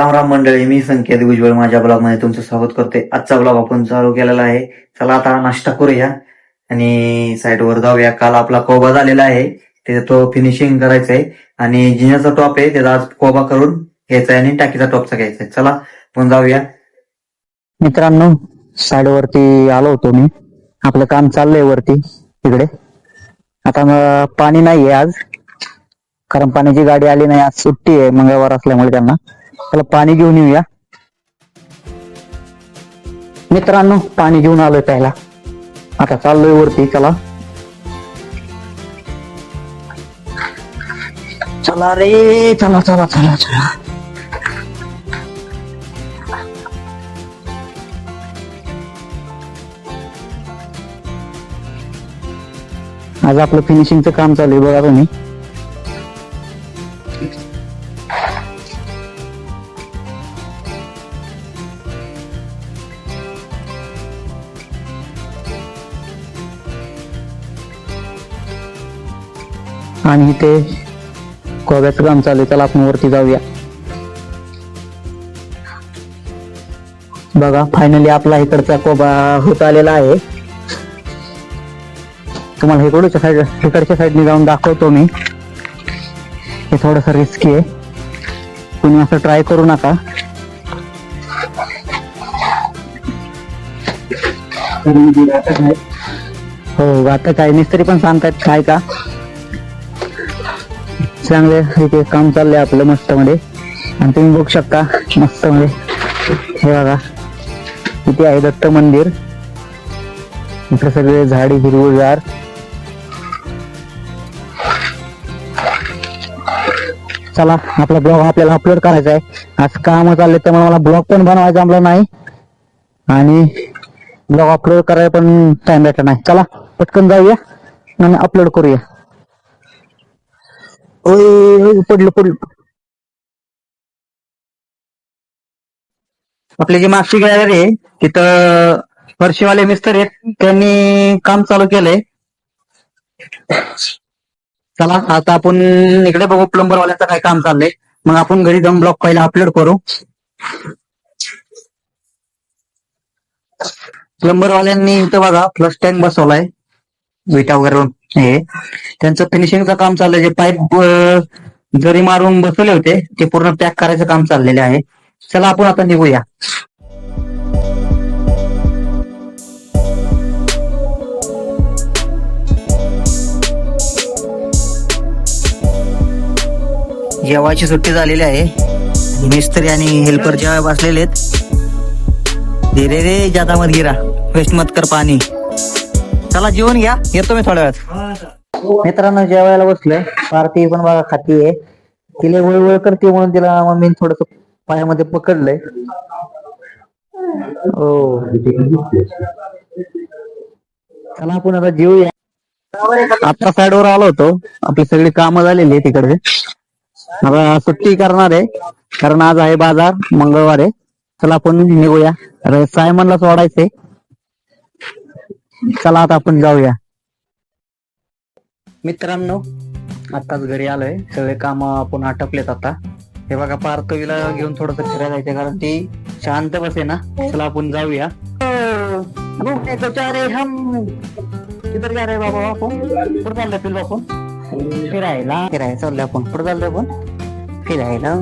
राम राम मंडळी मी संकेत भुजबळ माझ्या ब्लॉगमध्ये तुमचं स्वागत करते. आजचा ब्लॉग आपण चालू केलेला आहे. चला आता नाश्ता करूया आणि साईडवर जाऊया. काल आपला कोबा झालेला आहे त्याचा तो फिनिशिंग करायचा आहे आणि जिन्याचा टॉप आहे त्याचा आज कोबा करून घ्यायचा आहे आणि टाकीचा टॉपचा घ्यायचा आहे चला आपण जाऊया. मित्रांनो साईडवरती आलो होतो मी. आपलं काम चाललंय वरती तिकडे आता मग पाणी नाहीये आज. कारण पाण्याची गाडी आली नाही आज सुट्टी आहे मंगळवार असल्यामुळे त्यांना. त्याला पाणी घेऊन येऊया. मित्रांनो पाणी घेऊन आलोय प्यायला. आता चाललोय वरती चला. चला रे चला चला चला चला. आज आपलं फिनिशिंगचं काम चालू आहे बघा तुम्ही. आणि इथे कोब्याचं काम चालू आहे. त्याला आपण वरती जाऊया. बघा फायनली आपला इकडचा कोबा होत आलेला आहे. तुम्हाला इकडच्या साईड इकडच्या साईडने जाऊन दाखवतो मी. हे थोडस रिस्की आहे. तुम्ही असं ट्राय करू नका. हो आता काय मिस्त्री पण सांगतायत काय का? चांगले इथे काम चाललंय आपलं मस्त मध्ये आणि तुम्ही बघू शकता मस्त मध्ये हे बघा. इथे आहे दत्त मंदिर. इकडे सगळे झाडी हिरवीगार. चला आपला ब्लॉग आपल्याला अपलोड करायचा आहे. आज काम चालले त्यामुळे मला ब्लॉग पण बनवायचा जमला नाही. आणि ब्लॉग अपलोड करायला पण टाइम भेटला नाही. चला पटकन जाऊया आणि अपलोड करूया. ओय ओय, पडलं पडलं. आपली जी मागची गॅलरी आहे तिथं फरशीवाले मिस्तर आहेत त्यांनी काम चालू केलंय. चला आता आपण इकडे बघू प्लंबर वाल्याचं काय काम चाललंय. मग आपण घरी जाऊन ब्लॉग पहिला अपलोड करू. प्लंबर वाल्यांनी इथं बघा फ्लश टँक बसवलाय. विटा वगैरे हे. त्यांचं फिनिशिंगचं काम चाललंय. जे पाईप जरी मारून बसवले होते ते पूर्ण पॅक करायचं काम चाललेलं आहे. चला आपण आता निघूया. जेवायची सुट्टी झालेली आहे. मिस्त्री आणि हेल्पर जेव्हा बसलेले आहेत. धीरे रे जादा मत गिरा. वेस्ट मत कर पाणी. चला जेवण घ्या. येतो मी थोड्या वेळात. मित्रांनो जेवायला बसलोय. पार्टी पण बघा खातीये आहे. तिला वळवळ करते म्हणून तिला मम्मी मी थोडस पायामध्ये पकडलंय. हो. चला आपण आता जेवूया. आता साईडवर आलो होतो. आपली सगळी कामं झालेली आहे तिकडे आता सुट्टी करणार आहे. कारण आज आहे बाजार मंगळवार आहे. चला आपण निघूया. सायमनला सोडायचंय चला आता आपण जाऊया. मित्रांनो आताच घरी आलोय. सगळे काम आपण आटपलेत आता. हे बघा पार्थवीला घेऊन थोडस फिरायला जायचं कारण ती शांत बसे ना. चला आपण जाऊया. घूमने हम किधर जा बाबा आपण कुठं पिल आपण फिरायला फिरायला चाललोय आपण. कुठं चाललोय आपण? फिरायला.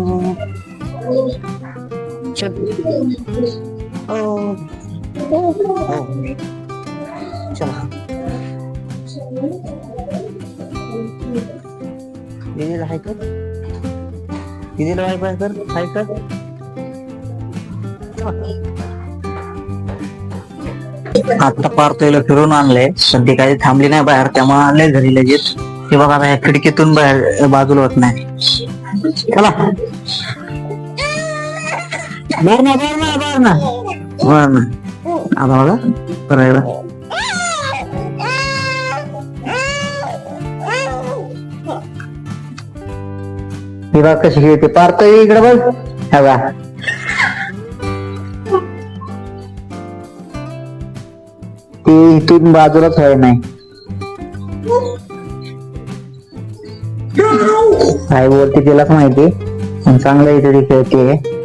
चल. हो. हो. हो. चला दिदीला हाय कर दिदीला हाय पाय कर हाय कर आता पार्थोयला फिरून आणलंय. सध्या काही थांबली नाही बाहेर त्यामुळे आणलंय घरी लगेच. हे बघा आता ह्या खिडकीतून बाहेर बाजूला होत नाही. चला. बर ना बर ना बर ना. बाहेर ना. आता बघा करायला ही बघ कशी खेळते पारतो इकडे बघ. हा बा. ती इथून बाजूलाच व्हाय नाही. काय बोलते तिलाच माहिती. पण चांगलं इथे ती खेळते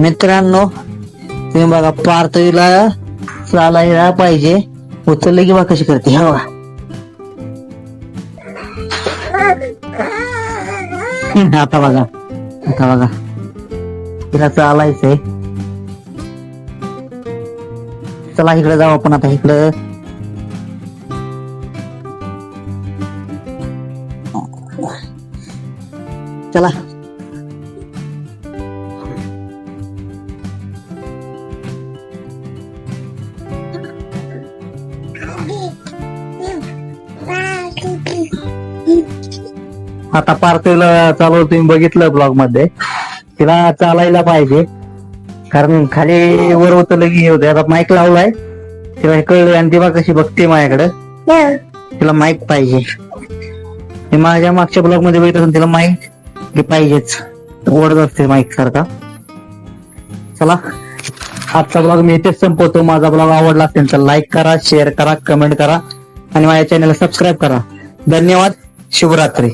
मित्रांनो तुम्ही बघा पार्थवीला चालायला पाहिजे. उचललं की बा कशी करते हवा आता बघा. आता बघा. तिला चालायचंय. चला इकडे जाऊ आपण आता इकडं. चला. आता पार्थिवला चालव तुम्ही बघितलं ब्लॉगमध्ये. तिला चालायला पाहिजे. कारण खाली वर उतरलं की हे होते. आता माईक लावलाय. तिला हे कळलं आणि ती कशी बघते माझ्याकडे. तिला माईक पाहिजे. मी माझ्या मागच्या ब्लॉगमध्ये बघितलं असेल, तिला माईक हे पाहिजेच. ओढत असते माईक सारखा. चला. आजचा ब्लॉग मी इथेच संपवतो. माझा ब्लॉग आवडला असेल तर लाईक करा शेअर करा कमेंट करा. आणि माझ्या चॅनलला सबस्क्राईब करा. धन्यवाद. शुभरात्री.